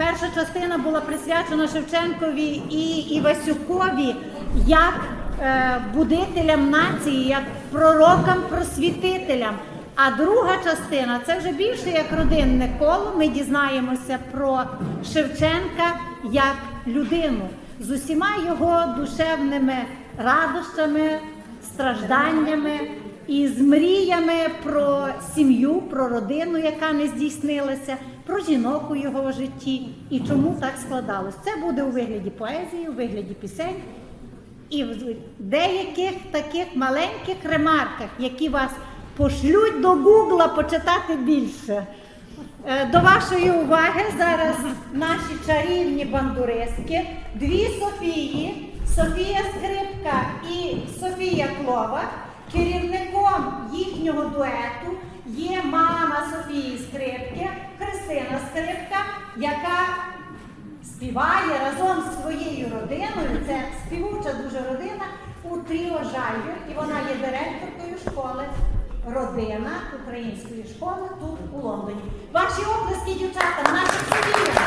Перша частина була присвячена Шевченкові і Івасюкові як е, будителям нації, як пророкам-просвітителям. А друга частина це вже більше як родинне коло. Ми дізнаємося про Шевченка як людину з усіма його душевними радощами, стражданнями і з мріями про сім'ю, про родину, яка не здійснилася, про жінок у його житті і чому так складалось. Це буде у вигляді поезії, у вигляді пісень і в деяких таких маленьких ремарках, які вас пошлють до Гугла почитати більше. Е, До вашої уваги зараз наші чарівні бандуристки, дві Софії, Софія Скрипка і Софія Клова. Керівником їхнього дуету є мама Софії Скрипки, Христина Скрипка, яка співає разом з своєю родиною. Це співуча дуже родина у Тріо Жайвір, і вона є директоркою школи родина української школи тут у Лондоні. Ваші оплески, дівчата, наші Софія.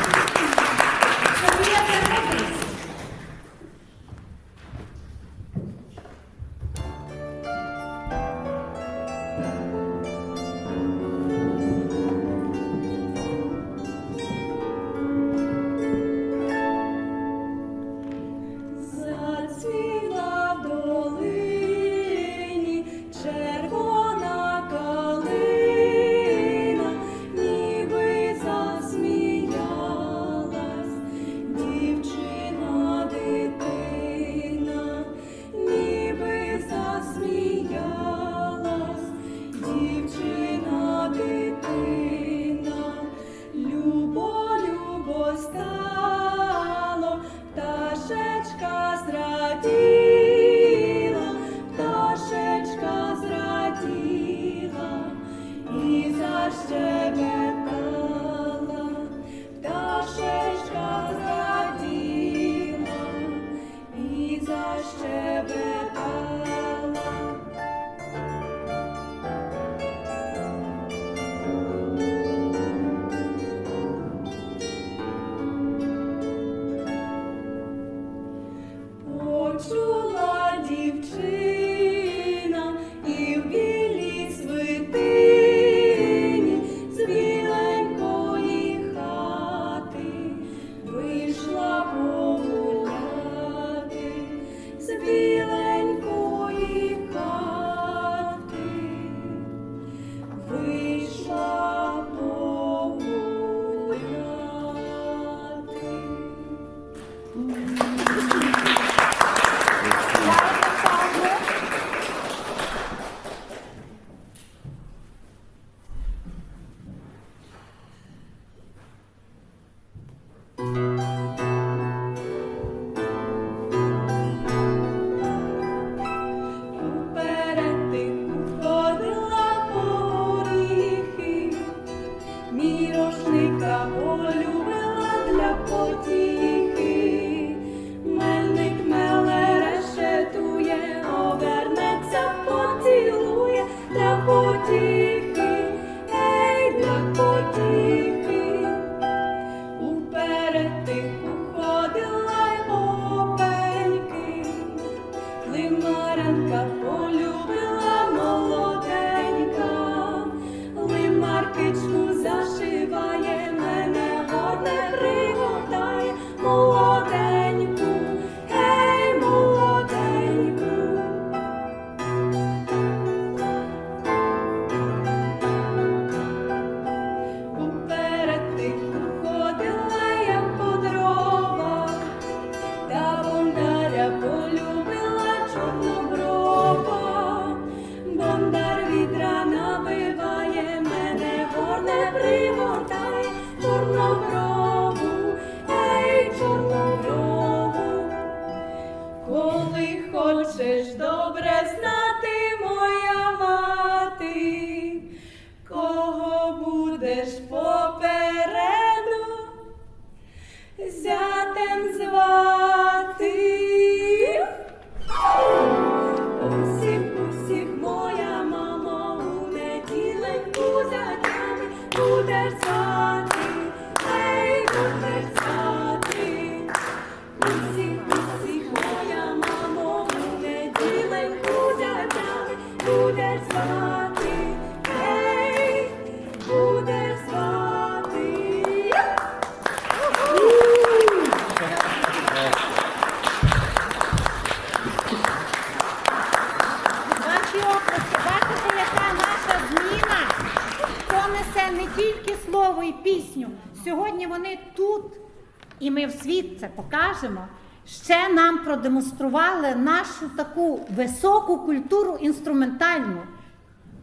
Покажемо, ще нам продемонстрували нашу таку високу культуру інструментальну,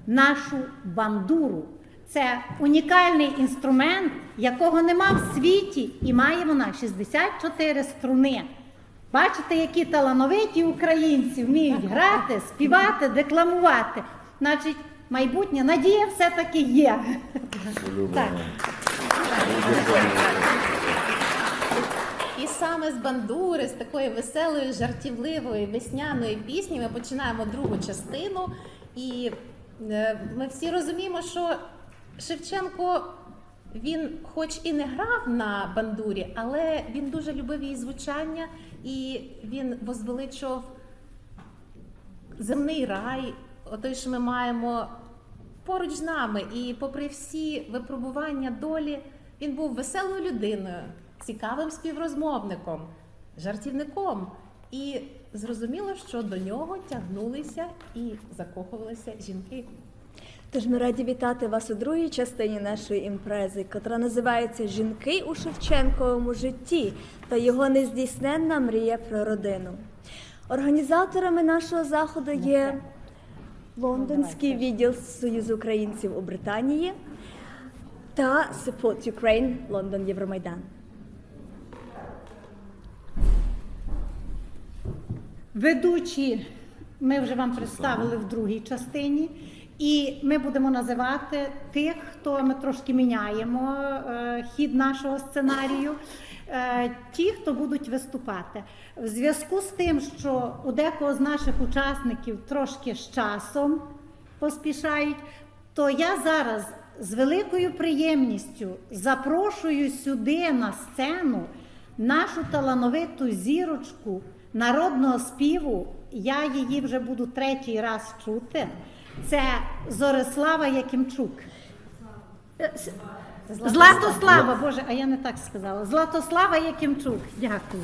нашу бандуру. Це унікальний інструмент, якого нема в світі, і має вона 64 струни. Bачите, які талановиті українці вміють грати, співати, декламувати. Значить, майбутнє надія все-таки є. Так. Саме з бандури, з такої веселої, жартівливої весняної пісні ми починаємо другу частину. І е, ми всі розуміємо, що Шевченко він, хоч і не грав на бандурі, але він дуже любив її звучання, і він возвеличував земний рай, отой, що ми маємо поруч з нами. І попри всі випробування долі, він був веселою людиною, цікавим співрозмовником, жартівником. І зрозуміло, що до нього тягнулися і закохувалися жінки. Тож ми раді вітати вас у другій частині нашої імпрези, котра називається Жінки у Шевченковому житті та його нездійсненна мрія про родину. Організаторами нашого заходу є лондонський відділ Союзу українців у Британії та Support Ukraine Лондон Євромайдан. Ведучі ми вже вам представили в другій частині, і ми будемо називати тих, хто ми трошки міняємо е, хід нашого сценарію. Е, ті, хто будуть виступати. В зв'язку з тим, що у декого з наших учасників трошки з часом поспішають, то я зараз з великою приємністю запрошую сюди на сцену нашу талановиту зірочку народного співу. Я її вже буду третій раз чути. Це Зорислава Якимчук. Е, Златослава, Боже, а я не так сказала. Златослава Якимчук. Дякую.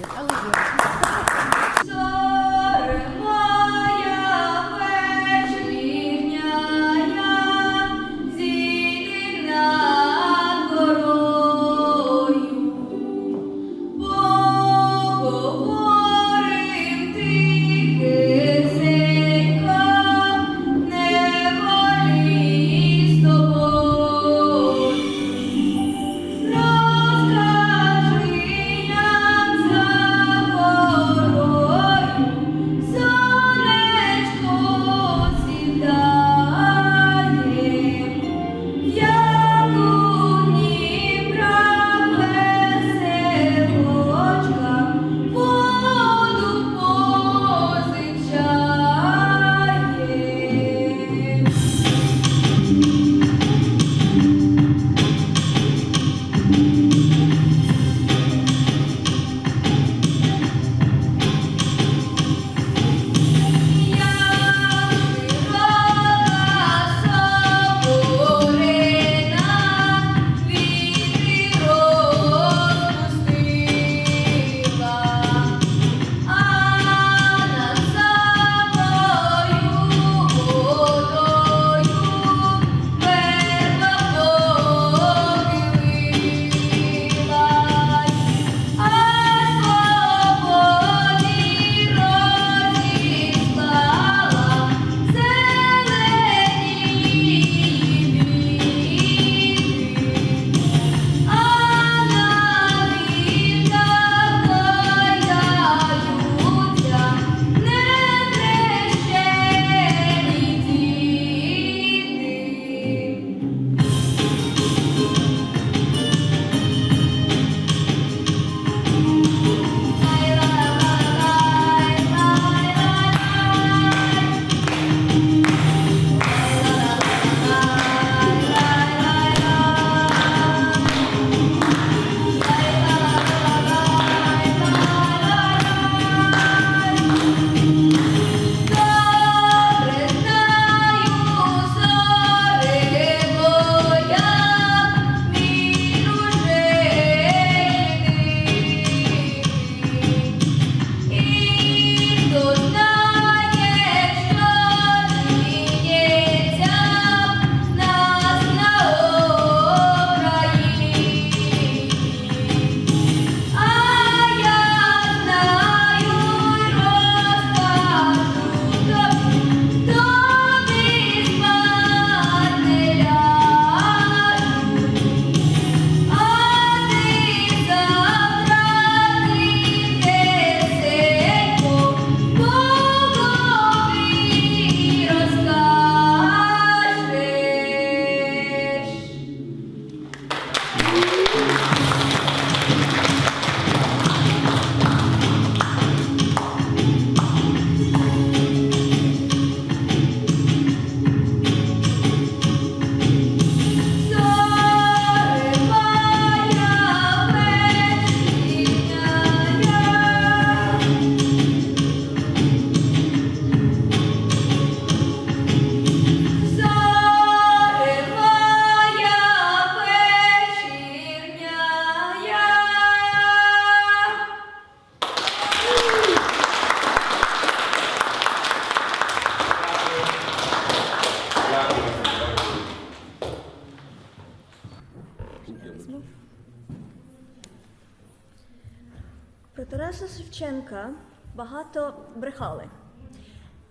Шевченка багато брехали.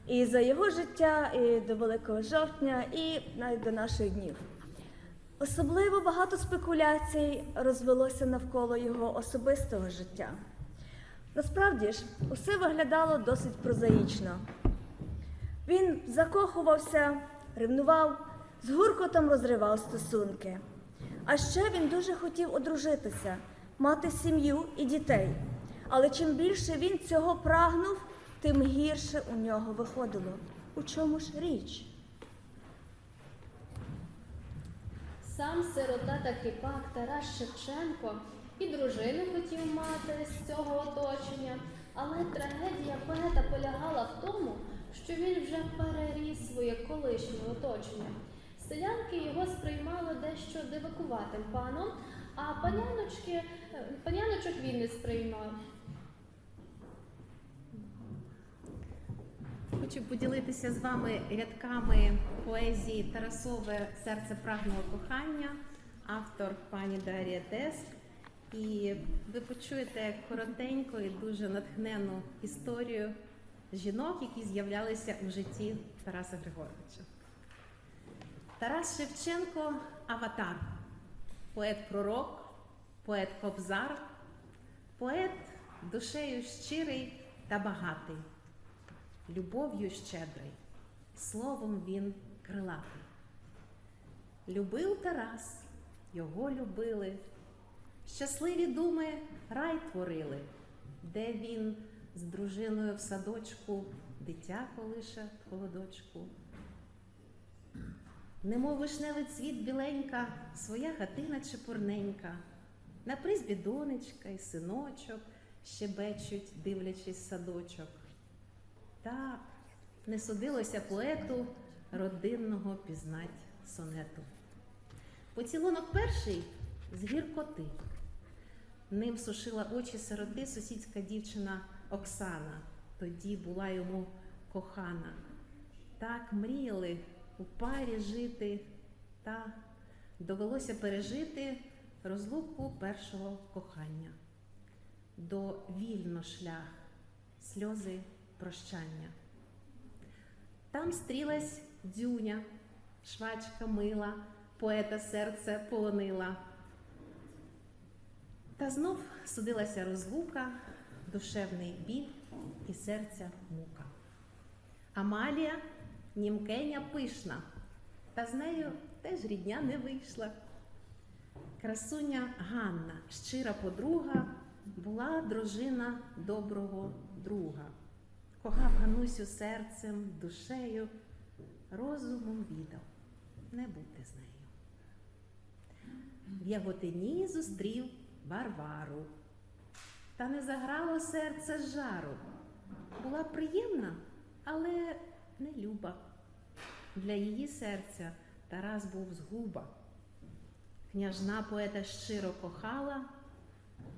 І за його життя, і до Великого жовтня, і навіть до наших днів. Особливо багато спекуляцій розвелося навколо його особистого життя. Насправді ж, усе виглядало досить прозаїчно. Він закохувався, ревнував, з гуркотом розривав стосунки. А ще він дуже хотів одружитися, мати сім'ю і дітей. Але чим більше він цього прагнув, тим гірше у нього виходило. У чому ж річ? Сам сирота та кріпак Тарас Шевченко і дружину хотів мати з цього оточення, але трагедія поета полягала в тому, що він вже переріс своє колишнє оточення. Селянки його сприймали дещо дивакуватим паном, а паняночки, е, паняночок він не сприймав. Хочу поділитися з вами рядками поезії Тарасове Серце прагнуло кохання, автор пані Дар'я Теск. І ви почуєте коротеньку і дуже натхнену історію жінок, які з'являлися у житті Тараса Григоровича. Тарас Шевченко аватар, поет-пророк, поет-кобзар, поет душею щирий та багатий любов'ю щедрий, словом він крилатий. Любив Тарас, його любили, щасливі думи рай творили, де він з дружиною в садочку дитя колише в холодочку. Немов вишневий цвіт біленька, своя хатина чепурненька, на призбі донечка і синочок щебечуть, дивлячись садочок. Так, не судилося поету родинного пізнать сонету. Поцілунок перший з гіркоти. Ним сушила очі сироти сусідська дівчина Оксана. Тоді була йому кохана. Так мріяли у парі жити, та довелося пережити розлуку першого кохання. До вільно шлях, сльози прощання. Там стрілась дзюня, швачка мила, поета серце полонила. Та знов судилася розлука, душевний біль і серця мука. Амалія німкеня пишна, та з нею теж рідня не вийшла. Красуня Ганна, щира подруга, була дружина доброго друга. Кохав Ганусю серцем, душею, розумом віддав не бути з нею. В Яготині зустрів Варвару, та не заграло серце жару. Була приємна, але не люба. Для її серця Тарас був згуба. Княжна поета щиро кохала,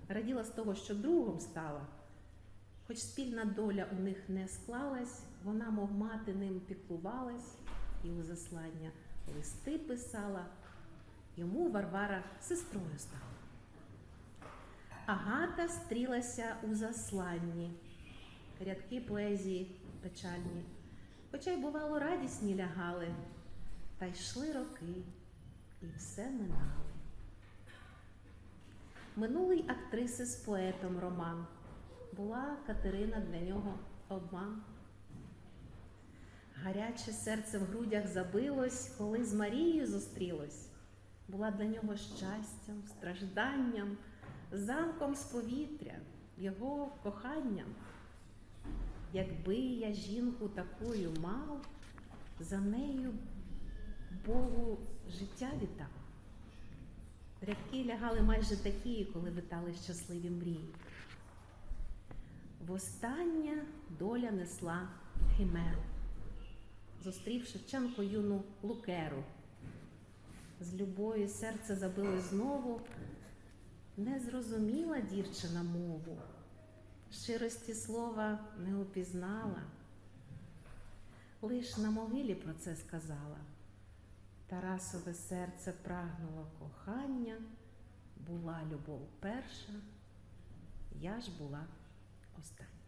раділа з того, що другом стала. Хоч спільна доля у них не склалась, вона, мов мати, ним піклувалась і у заслання листи писала. Йому Варвара сестрою стала. Агата стрілася у засланні, рядки поезії печальні, хоча й бувало радісні лягали, та йшли роки, і все минали. Минулий актриси з поетом роман. Була Катерина для нього обман. Гаряче серце в грудях забилось, коли з Марією зустрілось. Була для нього щастям, стражданням, замком з повітря, його коханням. Якби я жінку такою мав, за нею Богу життя вітав. Рядки лягали майже такі, коли витали щасливі мрії. Востаннє доля несла химеру, зустрів Шевченко юну лукеру. З любові серце забилось знову, не зрозуміла дівчина мову, щирості слова не упізнала, лиш на могилі про це сказала. Тарасове серце прагнуло кохання, була любов перша, я ж була остання.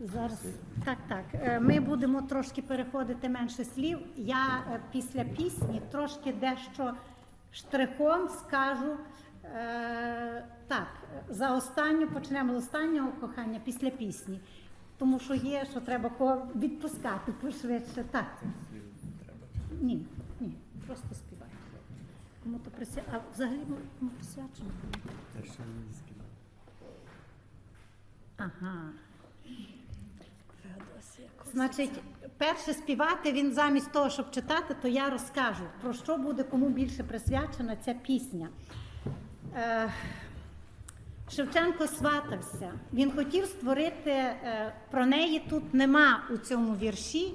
Зараз так, так. Е, Ми будемо трошки переходити менше слів. Я е, після пісні трошки дещо штрихом скажу. Е, так, за останню почнемо з останнього кохання після пісні. Тому що є, що треба кого відпускати пошвидше. Так. Ні, ні, просто співай. Кому то присвя... А взагалі ми кому присвячено? Ага. Значить, перше співати він замість того, щоб читати, то я розкажу, про що буде кому більше присвячена ця пісня. Е, Шевченко сватався. Він хотів створити, е, про неї тут нема у цьому вірші.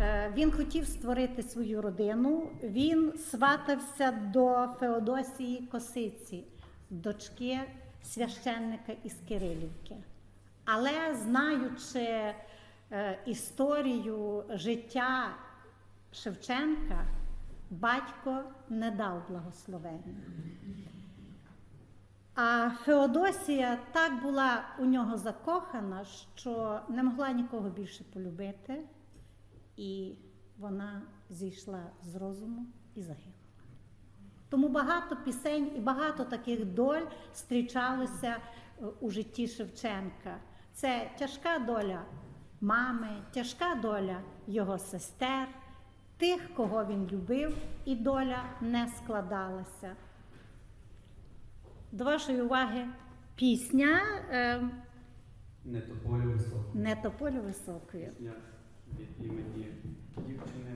Е, Він хотів створити свою родину. Він сватався до Феодосії Косиці, дочки священника із Кирилівки. Але знаючи е, історію життя Шевченка, батько не дав благословення. А Феодосія так була у нього закохана, що не могла нікого більше полюбити, і вона зійшла з розуму і загинула. Тому багато пісень і багато таких доль зустрічалося е, у житті Шевченка. Це тяжка доля мами, тяжка доля його сестер, тих, кого він любив, і доля не складалася. До вашої уваги пісня е, Не тополю високо. не тополю високої. Пісня від імені дівчини,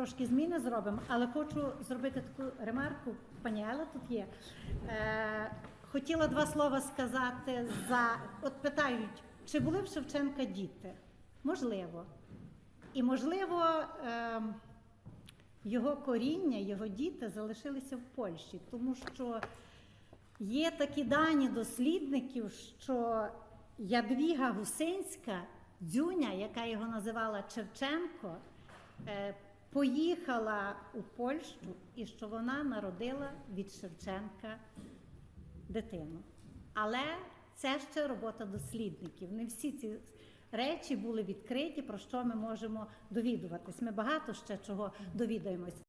трошки зміни зробимо, але хочу зробити таку ремарку. Пані Ела тут є. Е, хотіла два слова сказати за от питають, чи були в Шевченка діти? Можливо. І можливо, е, його коріння, його діти залишилися в Польщі, тому що є такі дані дослідників, що Ядвіга Гусинська, дзюня, яка його називала Шевченко, е, поїхала у Польщу і що вона народила від Шевченка дитину. Але це ще робота дослідників. Не всі ці речі були відкриті, про що ми можемо довідуватись. Ми багато ще чого довідаємось.